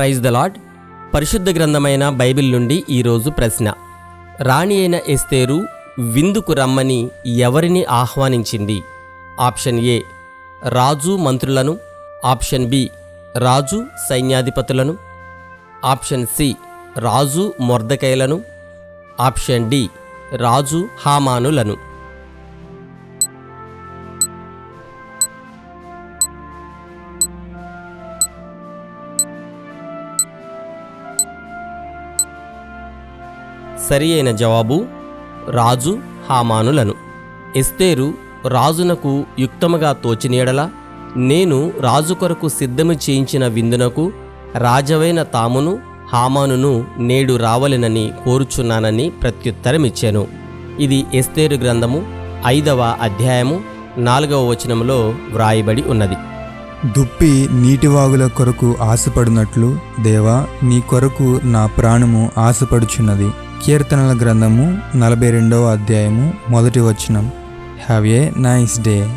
Praise the lord పరిశుద్ధ గ్రంథమైన Bible నుండి ఈరోజు ప్రశ్న. రాణి అయిన ఎస్తేరు విందుకు రమ్మని ఎవరిని ఆహ్వానించింది? ఆప్షన్ ఏ రాజు మంత్రులను. ఆప్షన్ బి రాజు సైన్యాధిపతులను. ఆప్షన్ సి రాజు మొర్దకైలను. ఆప్షన్ డి రాజు హామానులను. సరి అయిన జవాబు రాజు హామానులను. ఎస్తేరు రాజునకు యుక్తముగా తోచినీడలా నేను రాజు కొరకు సిద్ధము చేయించిన విందునకు రాజవైన తామును హామానును నేడు రావలెనని కోరుచున్నానని ప్రత్యుత్తరమిచ్చాను. ఇది ఎస్తేరు గ్రంథము ఐదవ అధ్యాయము నాలుగవ వచనములో వ్రాయబడి ఉన్నది. దుప్పి నీటివాగుల కొరకు ఆశపడినట్లు దేవా నీ కొరకు నా ప్రాణము ఆశపడుచున్నది. కీర్తనల గ్రంథము నలభై రెండవ అధ్యాయము మొదటి వచనం. Have a nice day